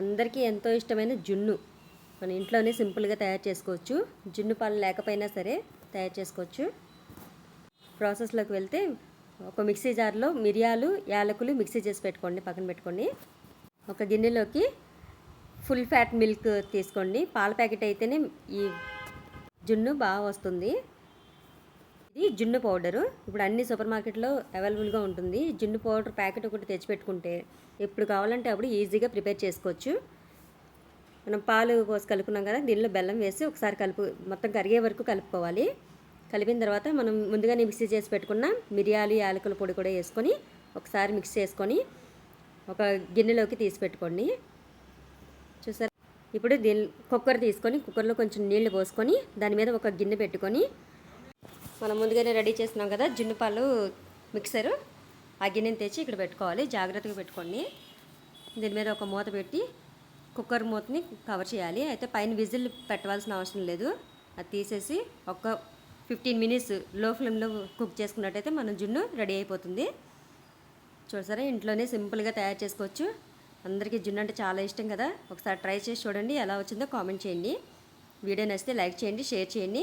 అందరికీ ఎంతో ఇష్టమైన జున్ను. మన ఇంట్లోనే సింపుల్గా తయారు చేసుకోవచ్చు. జున్ను పాలు లేకపోయినా సరే తయారు చేసుకోవచ్చు. ప్రాసెస్లోకి వెళ్తే ఒక మిక్సీ జార్లో మిరియాలు యాలకులు మిక్సీ చేసి పెట్టుకోండి పక్కన పెట్టుకోండి. ఒక గిన్నెలోకి ఫుల్ ఫ్యాట్ మిల్క్ తీసుకోండి. పాల ప్యాకెట్ అయితేనే ఈ జున్ను బాగా వస్తుంది. జున్ను పౌడరు. ఇప్పుడు అన్ని సూపర్ మార్కెట్లో అవైలబుల్గా ఉంటుంది. జున్ను పౌడర్ ప్యాకెట్ ఒకటి తెచ్చిపెట్టుకుంటే ఎప్పుడు కావాలంటే అప్పుడు ఈజీగా ప్రిపేర్ చేసుకోవచ్చు. మనం పాలు పోసి కలుపుకున్నాం కదా దీనిలో బెల్లం వేసి ఒకసారి కలుపు మొత్తం కరిగే వరకు కలుపుకోవాలి. కలిపిన తర్వాత మనం ముందుగానే మిక్సీ చేసి పెట్టుకున్న మిరియాలు యాలకుల పొడి కూడా వేసుకొని ఒకసారి మిక్స్ చేసుకొని ఒక గిన్నెలోకి తీసి పెట్టుకోండి. చూసారా? ఇప్పుడు దీని కుక్కర్ తీసుకొని కుక్కర్లో కొంచెం నీళ్ళు పోసుకొని దాని మీద ఒక గిన్నె పెట్టుకొని మనం ముందుగానే రెడీ చేసినాం కదా జున్ను పాలు మిక్సరు. ఆ గిన్నెని తెచ్చి ఇక్కడ పెట్టుకోవాలి. జాగ్రత్తగా పెట్టుకోండి. దీని మీద ఒక మూత పెట్టి కుక్కర్ మూతని కవర్ చేయాలి. అయితే పైన విజిల్ పెట్టవలసిన అవసరం లేదు. అది తీసేసి ఒక ఫిఫ్టీన్ మినిట్స్లో ఫ్లేమ్లో కుక్ చేసుకున్నట్టయితే మన జున్ను రెడీ అయిపోతుంది. చూసారా ఇంట్లోనే సింపుల్గా తయారు చేసుకోవచ్చు. అందరికీ జున్ను అంటే చాలా ఇష్టం కదా. ఒకసారి ట్రై చేసి చూడండి ఎలా వచ్చిందో కామెంట్ చేయండి. వీడియో నచ్చితే లైక్ చేయండి షేర్ చేయండి.